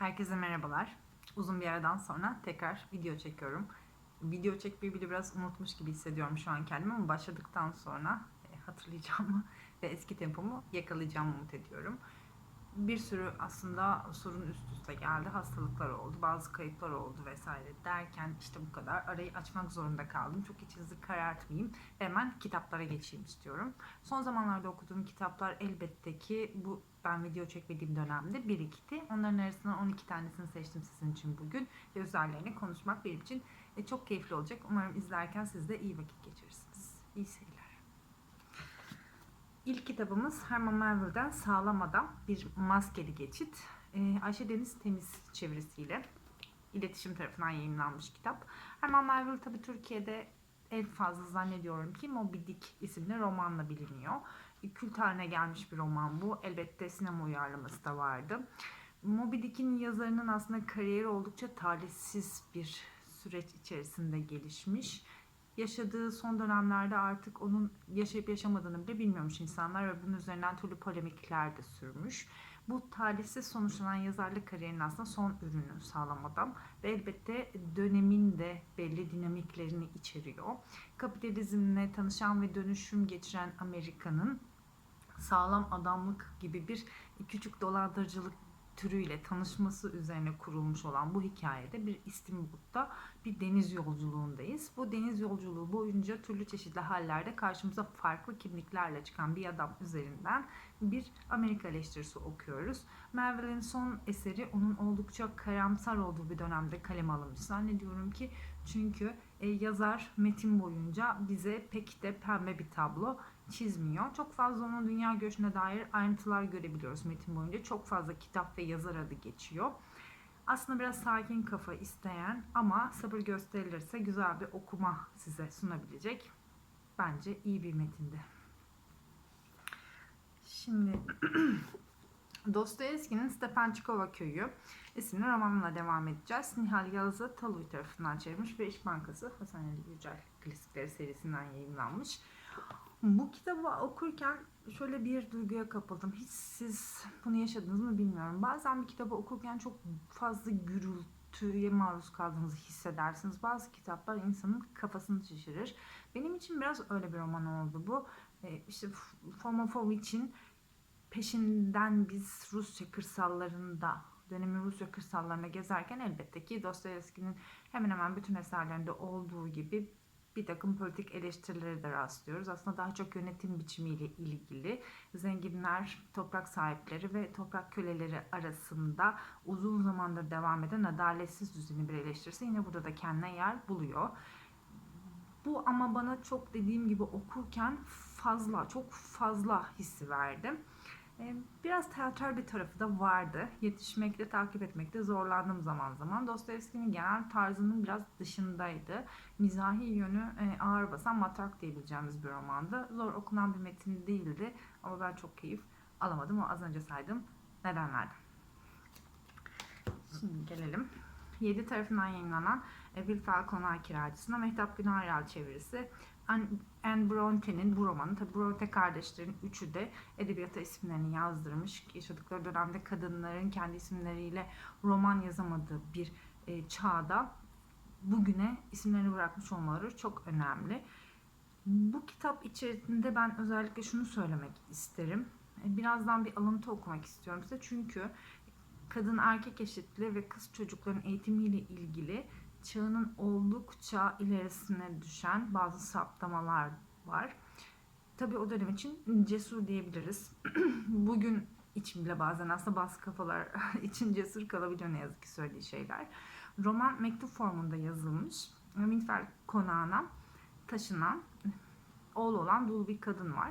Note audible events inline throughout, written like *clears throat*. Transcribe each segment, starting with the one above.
Herkese merhabalar. Uzun bir aradan sonra tekrar video çekiyorum. Video çekmeyi bile biraz unutmuş gibi hissediyorum şu an kendimi ama başladıktan sonra e, hatırlayacağımı ve eski tempomu yakalayacağımı umut ediyorum. Bir sürü aslında sorun üst üste geldi. Hastalıklar oldu, bazı kayıplar oldu vesaire derken işte bu kadar arayı açmak zorunda kaldım. Çok içinizi karartmayayım. Hemen kitaplara geçeyim istiyorum. Son zamanlarda okuduğum kitaplar elbette ki bu ben video çekmediğim dönemde birikti. Onların arasından 12 tanesini seçtim sizin için bugün. Ve üzerlerine konuşmak benim için e, çok keyifli olacak. Umarım izlerken siz de iyi vakit geçirirsiniz. İyi seyirler. İlk kitabımız Herman Melville'den Sağlam Adam bir maskeli geçit. Ee, Ayşe Deniz Temiz çevirisiyle iletişim tarafından yayınlanmış kitap. Herman Melville tabi Türkiye'de en fazla zannediyorum ki Moby Dick isimli romanla biliniyor. Kült haline gelmiş bir roman bu. Elbette sinema uyarlaması da vardı. Moby Dick'in yazarının aslında kariyeri oldukça talihsiz bir süreç içerisinde gelişmiş yaşadığı son dönemlerde artık onun yaşayıp yaşamadığını bile bilmiyormuş insanlar ve bunun üzerinden türlü polemikler de sürmüş. Bu talihsiz sonuçlanan yazarlık kariyerinin aslında son ürünü sağlam adam ve elbette dönemin de belli dinamiklerini içeriyor. Kapitalizmle tanışan ve dönüşüm geçiren Amerika'nın sağlam adamlık gibi bir küçük dolandırıcılık türüyle tanışması üzerine kurulmuş olan bu hikayede bir İstimbul'da bir deniz yolculuğundayız. Bu deniz yolculuğu boyunca türlü çeşitli hallerde karşımıza farklı kimliklerle çıkan bir adam üzerinden bir Amerika eleştirisi okuyoruz. Melville'in son eseri onun oldukça karamsar olduğu bir dönemde kaleme alınmış. Zannediyorum ki çünkü e, yazar metin boyunca bize pek de pembe bir tablo çizmiyor. Çok fazla onun dünya görüşüne dair ayrıntılar görebiliyoruz metin boyunca. Çok fazla kitap ve yazar adı geçiyor. Aslında biraz sakin kafa isteyen ama sabır gösterilirse güzel bir okuma size sunabilecek. Bence iyi bir metindi. Şimdi *clears throat* Dostoyevski'nin Stepançikova Köyü isimli romanına devam edeceğiz. Nihal Yağız'ı Taluy tarafından çevirmiş ve İş Bankası Hasan Ali Yücel klasikleri serisinden yayınlanmış. Bu kitabı okurken şöyle bir duyguya kapıldım. Hiç siz bunu yaşadınız mı bilmiyorum. Bazen bir kitabı okurken çok fazla gürültüye maruz kaldığınızı hissedersiniz. Bazı kitaplar insanın kafasını şişirir. Benim için biraz öyle bir roman oldu bu. Ee, işte Fomofovich'in peşinden biz Rusya kırsallarında dönemin Rusya kırsallarına gezerken elbette ki Dostoyevski'nin hemen hemen bütün eserlerinde olduğu gibi bir takım politik eleştirileri de rastlıyoruz. Aslında daha çok yönetim biçimiyle ilgili zenginler, toprak sahipleri ve toprak köleleri arasında uzun zamandır devam eden adaletsiz düzeni bir eleştirisi yine burada da kendine yer buluyor. Bu ama bana çok dediğim gibi okurken fazla, çok fazla hissi verdi. Ee, biraz teatral bir tarafı da vardı. Yetişmekte, takip etmekte zorlandım zaman zaman. Dostoyevski'nin genel tarzının biraz dışındaydı. Mizahi yönü e, ağır basan matrak diyebileceğimiz bir romandı. Zor okunan bir metin değildi ama ben çok keyif alamadım. O az önce saydım nedenlerden. Şimdi gelelim. 7 tarafından yayınlanan e, Will Falconer kiracısına Mehtap Günaryal çevirisi Anne Bronte'nin bu romanı, tabi Bronte kardeşlerin üçü de edebiyata isimlerini yazdırmış. Yaşadıkları dönemde kadınların kendi isimleriyle roman yazamadığı bir e, çağda bugüne isimlerini bırakmış olmaları çok önemli. Bu kitap içerisinde ben özellikle şunu söylemek isterim. E, birazdan bir alıntı okumak istiyorum size. Çünkü kadın erkek eşitliği ve kız çocukların eğitimiyle ilgili çağının oldukça ilerisine düşen bazı saptamalar var. Tabi o dönem için cesur diyebiliriz. *clears throat* Bugün için bile bazen aslında bazı kafalar *laughs* için cesur kalabiliyor ne yazık ki söylediği şeyler. Roman mektup formunda yazılmış. Winfield konağına taşınan oğlu olan dul bir kadın var.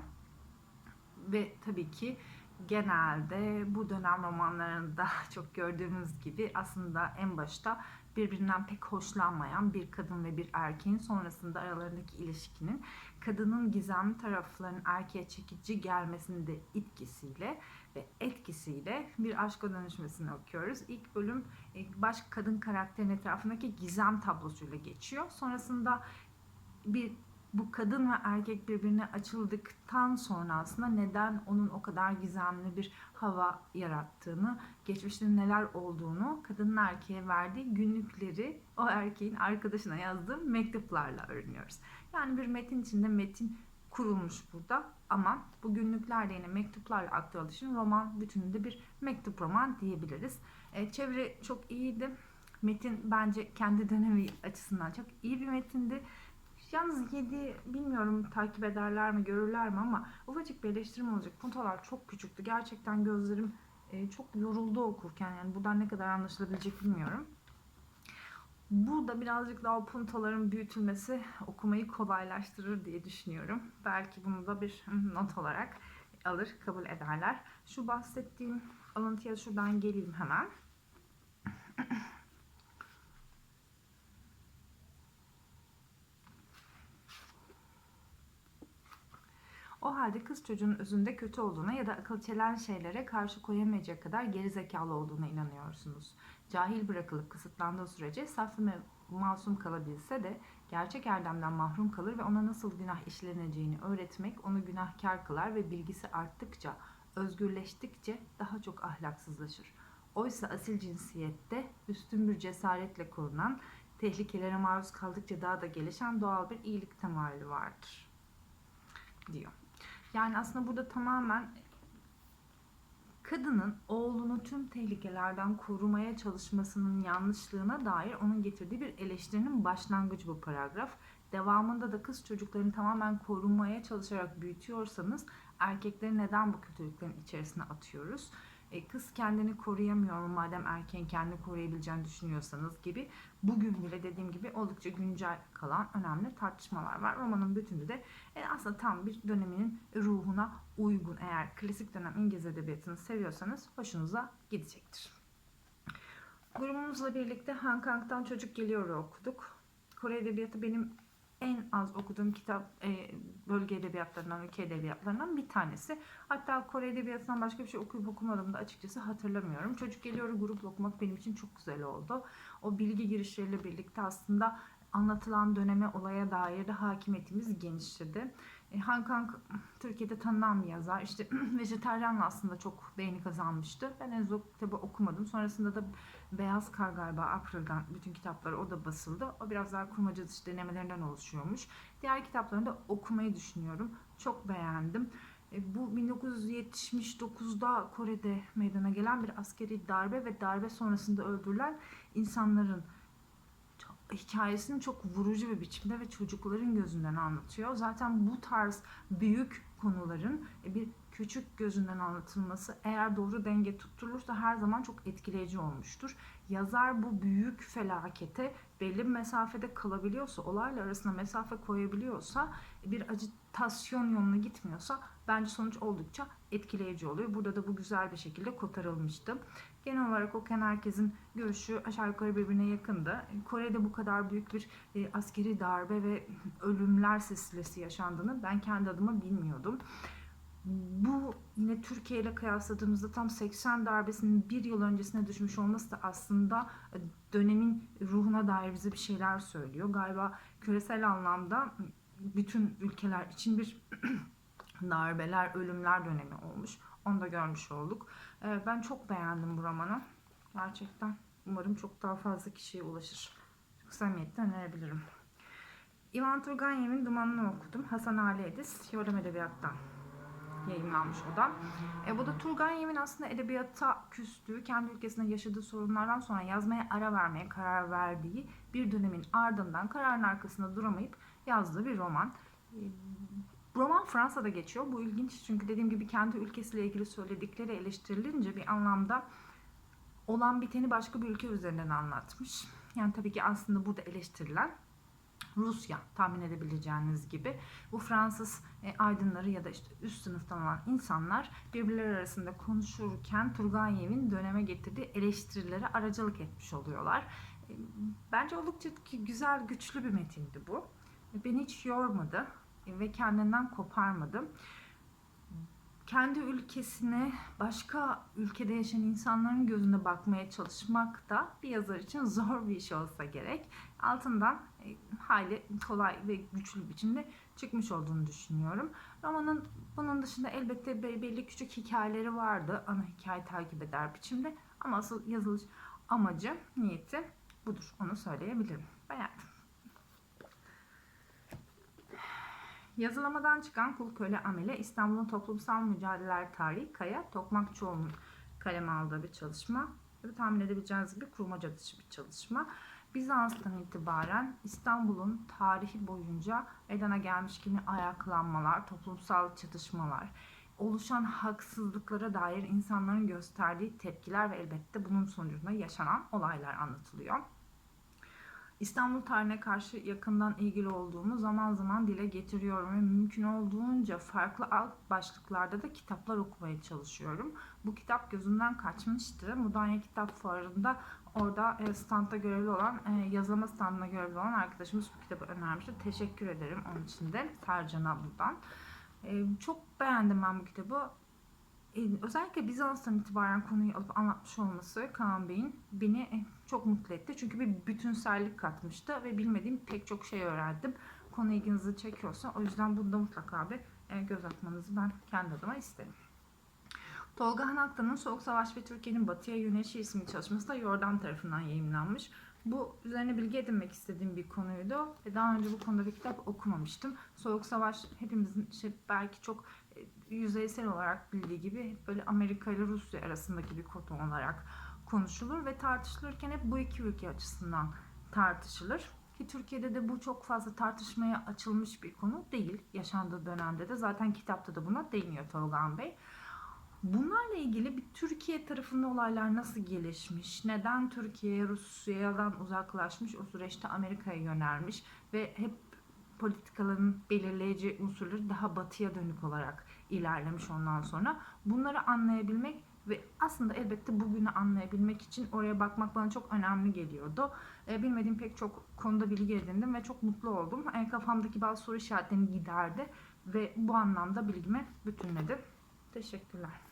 Ve tabii ki genelde bu dönem romanlarında *laughs* çok gördüğümüz gibi aslında en başta birbirinden pek hoşlanmayan bir kadın ve bir erkeğin sonrasında aralarındaki ilişkinin kadının gizemli taraflarının erkeğe çekici gelmesinin de etkisiyle ve etkisiyle bir aşka dönüşmesini okuyoruz. İlk bölüm e, baş kadın karakterin etrafındaki gizem tablosuyla geçiyor. Sonrasında bir bu kadın ve erkek birbirine açıldıktan sonra aslında neden onun o kadar gizemli bir hava yarattığını, geçmişte neler olduğunu, kadının erkeğe verdiği günlükleri o erkeğin arkadaşına yazdığı mektuplarla öğreniyoruz. Yani bir metin içinde metin kurulmuş burada ama bu günlüklerle yine mektuplarla için roman bütününde bir mektup roman diyebiliriz. E, çeviri çok iyiydi. Metin bence kendi dönemi açısından çok iyi bir metindi. Yalnız 7 bilmiyorum takip ederler mi görürler mi ama ufacık bir eleştirim olacak. Puntolar çok küçüktü. Gerçekten gözlerim e, çok yoruldu okurken. Yani buradan ne kadar anlaşılabilecek bilmiyorum. Burada birazcık daha puntoların büyütülmesi okumayı kolaylaştırır diye düşünüyorum. Belki bunu da bir not olarak alır, kabul ederler. Şu bahsettiğim alıntıya şuradan geleyim hemen. O halde kız çocuğun özünde kötü olduğuna ya da akıl çelen şeylere karşı koyamayacak kadar gerizekalı olduğuna inanıyorsunuz. Cahil bırakılıp kısıtlandığı sürece saf ve masum kalabilse de gerçek erdemden mahrum kalır ve ona nasıl günah işleneceğini öğretmek onu günahkar kılar ve bilgisi arttıkça, özgürleştikçe daha çok ahlaksızlaşır. Oysa asil cinsiyette üstün bir cesaretle korunan, tehlikelere maruz kaldıkça daha da gelişen doğal bir iyilik temayülü vardır diyor. Yani aslında burada tamamen kadının oğlunu tüm tehlikelerden korumaya çalışmasının yanlışlığına dair onun getirdiği bir eleştirinin başlangıcı bu paragraf. Devamında da kız çocuklarını tamamen korumaya çalışarak büyütüyorsanız erkekleri neden bu kötülüklerin içerisine atıyoruz? E, kız kendini koruyamıyor mu madem erkeğin kendini koruyabileceğini düşünüyorsanız gibi bugün bile dediğim gibi oldukça güncel kalan önemli tartışmalar var. Romanın bütünü de e, aslında tam bir döneminin ruhuna uygun. Eğer klasik dönem İngiliz edebiyatını seviyorsanız hoşunuza gidecektir. Grubumuzla birlikte Han Kang'dan Çocuk Geliyor'u okuduk. Kore Edebiyatı benim en az okuduğum kitap e, bölge edebiyatlarından, ülke edebiyatlarından bir tanesi. Hatta Kore edebiyatından başka bir şey okuyup okumadığımı da açıkçası hatırlamıyorum. Çocuk Geliyor'u grupla okumak benim için çok güzel oldu. O bilgi girişleriyle birlikte aslında anlatılan döneme, olaya dair de hakimiyetimiz genişledi. E, Han Kang Türkiye'de tanınan bir yazar. İşte *clears throat* Vejetaryen'le aslında çok beğeni kazanmıştı. Ben henüz o kitabı okumadım. Sonrasında da Beyaz Kar galiba April'den bütün kitapları o da basıldı. O biraz daha kurmaca dışı denemelerinden oluşuyormuş. Diğer kitaplarını da okumayı düşünüyorum. Çok beğendim. E, bu 1979'da Kore'de meydana gelen bir askeri darbe ve darbe sonrasında öldürülen insanların hikayesini çok vurucu bir biçimde ve çocukların gözünden anlatıyor. Zaten bu tarz büyük konuların e, bir küçük gözünden anlatılması eğer doğru denge tutturulursa her zaman çok etkileyici olmuştur. Yazar bu büyük felakete belli bir mesafede kalabiliyorsa, olayla arasında mesafe koyabiliyorsa, bir acitasyon yoluna gitmiyorsa bence sonuç oldukça etkileyici oluyor. Burada da bu güzel bir şekilde kotarılmıştı. Genel olarak okuyan herkesin görüşü aşağı yukarı birbirine yakındı. Kore'de bu kadar büyük bir e, askeri darbe ve ölümler silsilesi yaşandığını ben kendi adıma bilmiyordum. Bu yine Türkiye ile kıyasladığımızda tam 80 darbesinin bir yıl öncesine düşmüş olması da aslında e, dönemin ruhuna dair bize bir şeyler söylüyor. Galiba küresel anlamda bütün ülkeler için bir *clears throat* darbeler, ölümler dönemi olmuş. Onu da görmüş olduk. E, ben çok beğendim bu romanı. Gerçekten umarım çok daha fazla kişiye ulaşır. Çok samimiyetle önerebilirim. İvan Turgenev'in Dumanını okudum. Hasan Ali Ediz, Yorum Edebiyat'tan yayınlanmış o da. E, bu da Turgenev'in aslında edebiyata küstüğü, kendi ülkesinde yaşadığı sorunlardan sonra yazmaya ara vermeye karar verdiği bir dönemin ardından kararın arkasında duramayıp yazdığı bir roman. E, roman Fransa'da geçiyor. Bu ilginç çünkü dediğim gibi kendi ülkesiyle ilgili söyledikleri eleştirilince bir anlamda olan biteni başka bir ülke üzerinden anlatmış. Yani tabii ki aslında burada eleştirilen Rusya tahmin edebileceğiniz gibi bu Fransız e, aydınları ya da işte üst sınıftan olan insanlar birbirleri arasında konuşurken Turgenev'in döneme getirdiği eleştirilere aracılık etmiş oluyorlar. E, bence oldukça güzel, güçlü bir metindi bu. E, beni hiç yormadı ve kendinden koparmadı. kendi ülkesine başka ülkede yaşayan insanların gözünde bakmaya çalışmak da bir yazar için *laughs* zor bir iş olsa gerek. Altından hayli kolay ve güçlü biçimde çıkmış olduğunu düşünüyorum. Romanın bunun dışında elbette be- belli küçük hikayeleri vardı. Ana hikaye takip eder biçimde. Ama asıl yazılış amacı, niyeti budur. Onu söyleyebilirim. Beğendim. Yazılamadan çıkan Kul Köle Amele İstanbul'un toplumsal mücadeleler tarihi Kaya Tokmakçıoğlu'nun kaleme aldığı bir çalışma. Ve tahmin edebileceğiniz gibi kurmaca dışı bir çalışma. Bizans'tan itibaren İstanbul'un tarihi boyunca meydana gelmiş gibi ayaklanmalar, toplumsal çatışmalar, oluşan haksızlıklara dair insanların gösterdiği tepkiler ve elbette bunun sonucunda yaşanan olaylar anlatılıyor. İstanbul tarihine karşı yakından ilgili olduğumu zaman zaman dile getiriyorum ve mümkün olduğunca farklı alt başlıklarda da kitaplar okumaya çalışıyorum. Bu kitap gözümden kaçmıştı. Mudanya Kitap Fuarı'nda orada e, standta görevli olan, e, yazılama standına görevli olan arkadaşımız bu kitabı önermişti. Teşekkür ederim onun için de Sercan'a buradan. E, çok beğendim ben bu kitabı. E, özellikle Bizans'tan itibaren konuyu alıp anlatmış olması Kaan Bey'in beni e, çok mutlu etti. Çünkü bir bütünsellik katmıştı ve bilmediğim pek çok şey öğrendim. Konu ilginizi çekiyorsa o yüzden bunda mutlaka bir e, göz atmanızı ben kendi adıma isterim. Tolga Hanaklı'nın Soğuk Savaş ve Türkiye'nin Batıya Yönelişi isimli çalışması da Yordan tarafından yayınlanmış. Bu üzerine bilgi edinmek istediğim bir konuydu. Ve daha önce bu konuda bir kitap okumamıştım. Soğuk Savaş hepimizin işte belki çok e, yüzeysel olarak bildiği gibi böyle Amerika ile Rusya arasındaki bir konu olarak konuşulur ve tartışılırken hep bu iki ülke açısından tartışılır. Ki Türkiye'de de bu çok fazla tartışmaya açılmış bir konu değil. Yaşandığı dönemde de zaten kitapta da buna değiniyor Tolgan Bey. Bunlarla ilgili bir Türkiye tarafında olaylar nasıl gelişmiş, neden Türkiye Rusya'dan uzaklaşmış, o süreçte Amerika'ya yönelmiş ve hep politikaların belirleyici unsurları daha batıya dönük olarak ilerlemiş ondan sonra. Bunları anlayabilmek ve aslında elbette bugünü anlayabilmek için oraya bakmak bana çok önemli geliyordu. E, bilmediğim pek çok konuda bilgi edindim ve çok mutlu oldum. E, kafamdaki bazı soru işaretlerini giderdi ve bu anlamda bilgimi bütünledi. Teşekkürler.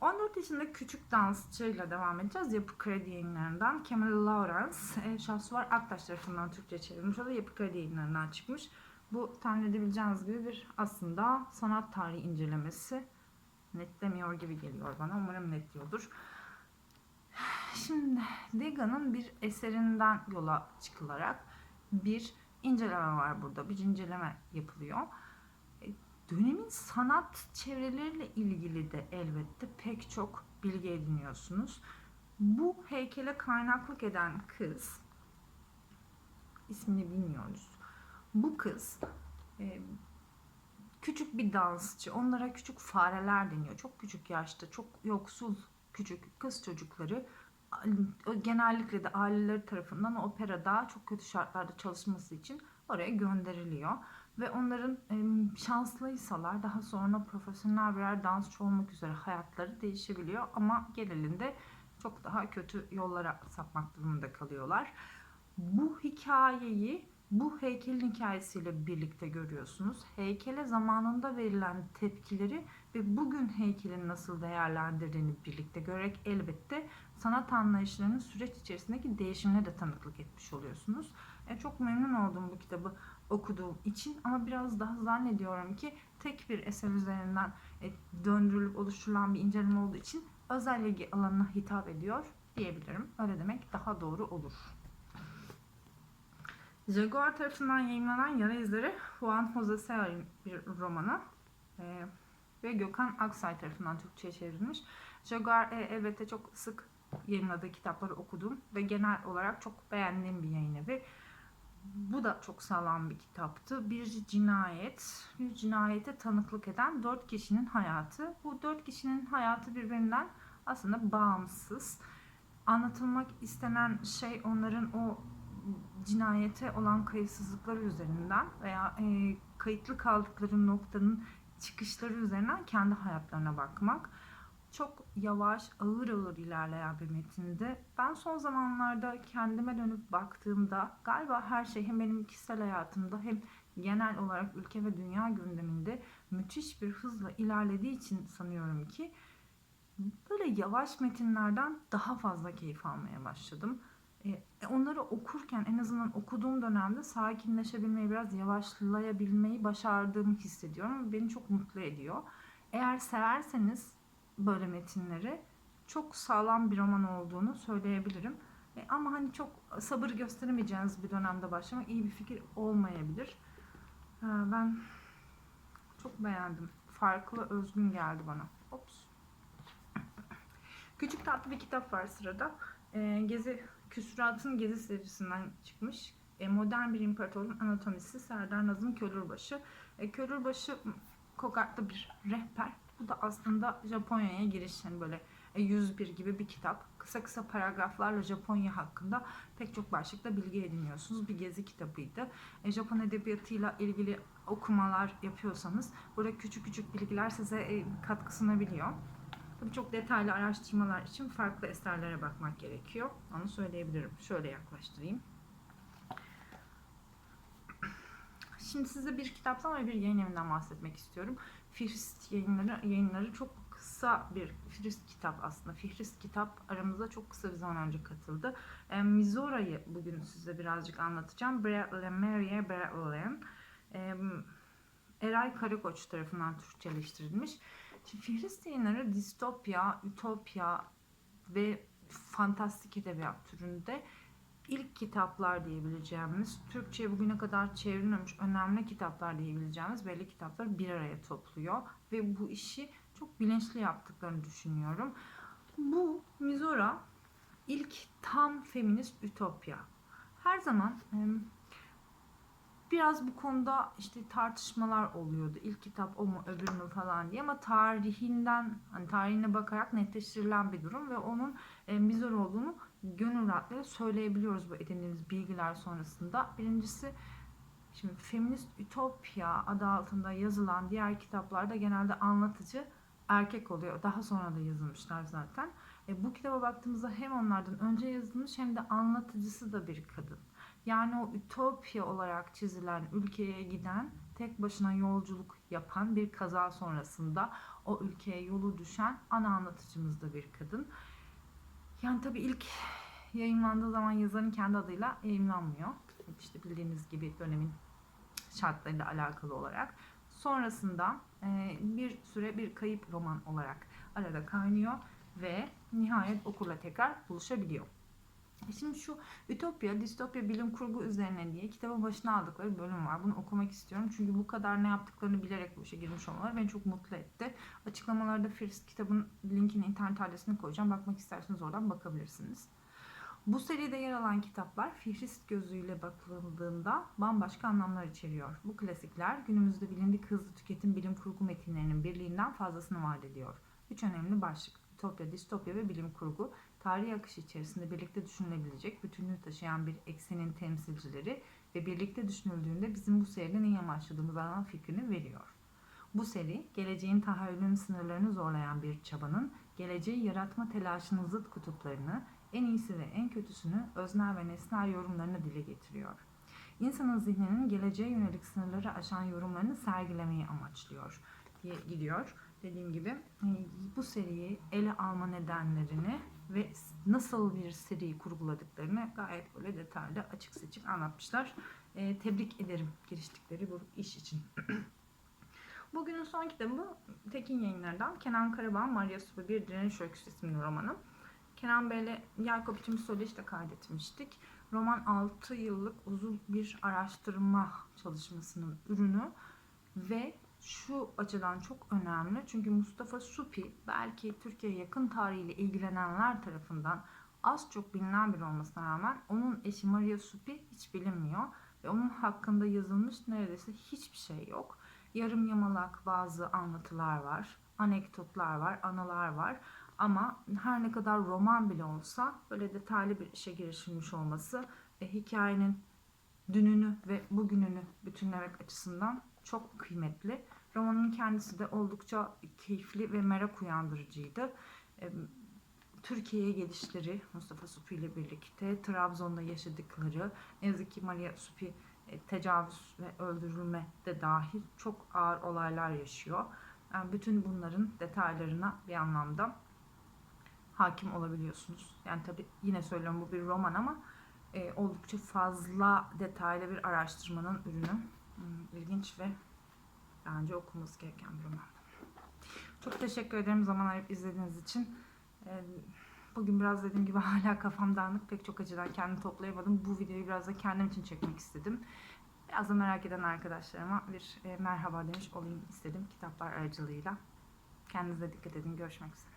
14 yaşında küçük dansçıyla devam edeceğiz. Yapı Kredi yayınlarından Kemal Lawrence, e, Şahsuvar Aktaş tarafından Türkçe çevrilmiş. O da Yapı Kredi yayınlarından çıkmış. Bu tahmin edebileceğiniz gibi bir aslında sanat tarihi incelemesi. Netlemiyor gibi geliyor bana. Umarım netliyordur. Şimdi Degas'ın bir eserinden yola çıkılarak bir inceleme var burada. Bir inceleme yapılıyor. E, Dönemin sanat çevreleriyle ilgili de elbette pek çok bilgi ediniyorsunuz. Bu heykele kaynaklık eden kız, ismini bilmiyoruz. Bu kız e, küçük bir dansçı. Onlara küçük fareler deniyor. Çok küçük yaşta, çok yoksul küçük kız çocukları genellikle de aileleri tarafından operada çok kötü şartlarda çalışması için oraya gönderiliyor. Ve onların şanslıysalar daha sonra profesyonel birer dansçı olmak üzere hayatları değişebiliyor. Ama genelinde çok daha kötü yollara sapmak durumunda kalıyorlar. Bu hikayeyi bu heykelin hikayesiyle birlikte görüyorsunuz. Heykele zamanında verilen tepkileri ve bugün heykelin nasıl değerlendirdiğini birlikte görerek elbette sanat anlayışlarının süreç içerisindeki değişimine de tanıklık etmiş oluyorsunuz. E, çok memnun oldum bu kitabı okuduğum için ama biraz daha zannediyorum ki tek bir eser üzerinden e, döndürülüp oluşturulan bir inceleme olduğu için özel ilgi alanına hitap ediyor diyebilirim. Öyle demek daha doğru olur. Jaguar tarafından yayınlanan Yara İzleri Juan Jose Sear'in bir romanı e, ve Gökhan Aksay tarafından Türkçe'ye çevrilmiş. Jaguar e, elbette çok sık yayınladığı kitapları okudum ve genel olarak çok beğendiğim bir yayın evi. Bu da çok sağlam bir kitaptı. Bir cinayet, bir cinayete tanıklık eden dört kişinin hayatı. Bu dört kişinin hayatı birbirinden aslında bağımsız. Anlatılmak istenen şey onların o cinayete olan kayıtsızlıkları üzerinden veya e, kayıtlı kaldıkları noktanın çıkışları üzerinden kendi hayatlarına bakmak. Çok yavaş, ağır ağır ilerleyen bir metinde. Ben son zamanlarda kendime dönüp baktığımda galiba her şey hem benim kişisel hayatımda hem genel olarak ülke ve dünya gündeminde müthiş bir hızla ilerlediği için sanıyorum ki böyle yavaş metinlerden daha fazla keyif almaya başladım. E, onları okurken en azından okuduğum dönemde sakinleşebilmeyi, biraz yavaşlayabilmeyi başardığımı hissediyorum. Beni çok mutlu ediyor. Eğer severseniz böyle metinleri çok sağlam bir roman olduğunu söyleyebilirim. E, ama hani çok sabır gösteremeyeceğiniz bir dönemde başlamak iyi bir fikir olmayabilir. E, ben çok beğendim. Farklı, özgün geldi bana. Ops. Küçük tatlı bir kitap var sırada. E, Gezi, Küsurat'ın Gezi serisinden çıkmış. E, Modern bir İmparatorluğun Anatomisi Serdar Nazım Kömürbaşı. E, Kömürbaşı kokaklı bir rehber. Bu da aslında Japonya'ya giriş. Yani böyle e, 101 gibi bir kitap. Kısa kısa paragraflarla Japonya hakkında pek çok başlıkta bilgi ediniyorsunuz. Bir gezi kitabıydı. E, Japon edebiyatıyla ilgili okumalar yapıyorsanız burada küçük küçük bilgiler size e, katkı sunabiliyor. Tabii çok detaylı araştırmalar için farklı eserlere bakmak gerekiyor. Onu söyleyebilirim. Şöyle yaklaştırayım. Şimdi size bir kitaptan ve bir yayın evinden bahsetmek istiyorum. Fihrist yayınları, yayınları çok kısa bir Fihrist kitap aslında. Fihrist kitap aramızda çok kısa bir zaman önce katıldı. E, Mizora'yı bugün size birazcık anlatacağım. Bradley, Maria Bradley'in e, Eray Karakoç tarafından Türkçeleştirilmiş. Şimdi Fihrist yayınları distopya, ütopya ve fantastik edebiyat türünde ilk kitaplar diyebileceğimiz, Türkçe'ye bugüne kadar çevrilmemiş önemli kitaplar diyebileceğimiz belli kitaplar bir araya topluyor. Ve bu işi çok bilinçli yaptıklarını düşünüyorum. Bu Mizora ilk tam feminist ütopya. Her zaman biraz bu konuda işte tartışmalar oluyordu. İlk kitap o mu öbür mü falan diye ama tarihinden hani tarihine bakarak netleştirilen bir durum ve onun e, Mizor olduğunu gönül rahatlığıyla söyleyebiliyoruz bu edindiğimiz bilgiler sonrasında. Birincisi şimdi feminist ütopya adı altında yazılan diğer kitaplarda genelde anlatıcı erkek oluyor. Daha sonra da yazılmışlar zaten. E, bu kitaba baktığımızda hem onlardan önce yazılmış hem de anlatıcısı da bir kadın. Yani o ütopya olarak çizilen ülkeye giden, tek başına yolculuk yapan bir kaza sonrasında o ülkeye yolu düşen ana anlatıcımız da bir kadın. Yani tabii ilk yayınlandığı zaman yazarın kendi adıyla yayınlanmıyor. İşte bildiğiniz gibi dönemin şartlarıyla alakalı olarak. Sonrasında e, bir süre bir kayıp roman olarak arada kaynıyor ve nihayet okurla tekrar buluşabiliyor. Şimdi şu Ütopya, Distopya bilim kurgu üzerine diye kitabın başına aldıkları bölüm var. Bunu okumak istiyorum. Çünkü bu kadar ne yaptıklarını bilerek bu işe girmiş olmaları beni çok mutlu etti. Açıklamalarda First kitabın linkini internet adresine koyacağım. Bakmak isterseniz oradan bakabilirsiniz. Bu seride yer alan kitaplar Fihrist gözüyle bakıldığında bambaşka anlamlar içeriyor. Bu klasikler günümüzde bilindik hızlı tüketim bilim kurgu metinlerinin birliğinden fazlasını vaat ediyor. Üç önemli başlık. Ütopya, distopya ve bilim kurgu tarihi akış içerisinde birlikte düşünülebilecek bütünlüğü taşıyan bir eksenin temsilcileri ve birlikte düşünüldüğünde bizim bu seride neyi amaçladığımız ana fikrini veriyor. Bu seri, geleceğin tahayyülün sınırlarını zorlayan bir çabanın, geleceği yaratma telaşının zıt kutuplarını, en iyisi ve en kötüsünü öznel ve nesnel yorumlarını dile getiriyor. İnsanın zihninin geleceğe yönelik sınırları aşan yorumlarını sergilemeyi amaçlıyor diye gidiyor. Dediğim gibi bu seriyi ele alma nedenlerini ve nasıl bir seri kurguladıklarını gayet böyle detaylı açık seçik anlatmışlar. E, tebrik ederim giriştikleri bu iş için. *clears throat* Bugünün son kitabı Tekin Yayınlar'dan Kenan Karabağ Maria Subu Bir Direniş Öyküsü isimli romanım. Kenan Bey'le Yakup bir söyleşi kaydetmiştik. Roman 6 yıllık uzun bir araştırma çalışmasının ürünü ve şu açıdan çok önemli. Çünkü Mustafa Supi belki Türkiye yakın tarihiyle ilgilenenler tarafından az çok bilinen bir olmasına rağmen onun eşi Maria Supi hiç bilinmiyor. Ve onun hakkında yazılmış neredeyse hiçbir şey yok. Yarım yamalak bazı anlatılar var, anekdotlar var, anılar var. Ama her ne kadar roman bile olsa böyle detaylı bir işe girişilmiş olması ve hikayenin dününü ve bugününü bütünlemek açısından çok kıymetli. Romanın kendisi de oldukça keyifli ve merak uyandırıcıydı. Türkiye'ye gelişleri Mustafa Supi ile birlikte Trabzon'da yaşadıkları ne yazık ki Maria Supi tecavüz ve öldürülme de dahil çok ağır olaylar yaşıyor. Yani bütün bunların detaylarına bir anlamda hakim olabiliyorsunuz. Yani tabii yine söylüyorum bu bir roman ama oldukça fazla detaylı bir araştırmanın ürünü. Hmm, İlginç ve bence okunması gereken bir roman. Çok teşekkür ederim zaman ayırıp izlediğiniz için. E, Bugün biraz dediğim gibi *laughs* hala kafam dağınık. Pek çok açıdan kendimi toplayamadım. Bu videoyu biraz da kendim için çekmek istedim. Biraz da merak eden arkadaşlarıma bir e, merhaba demiş olayım istedim kitaplar aracılığıyla. Kendinize dikkat edin. Görüşmek üzere.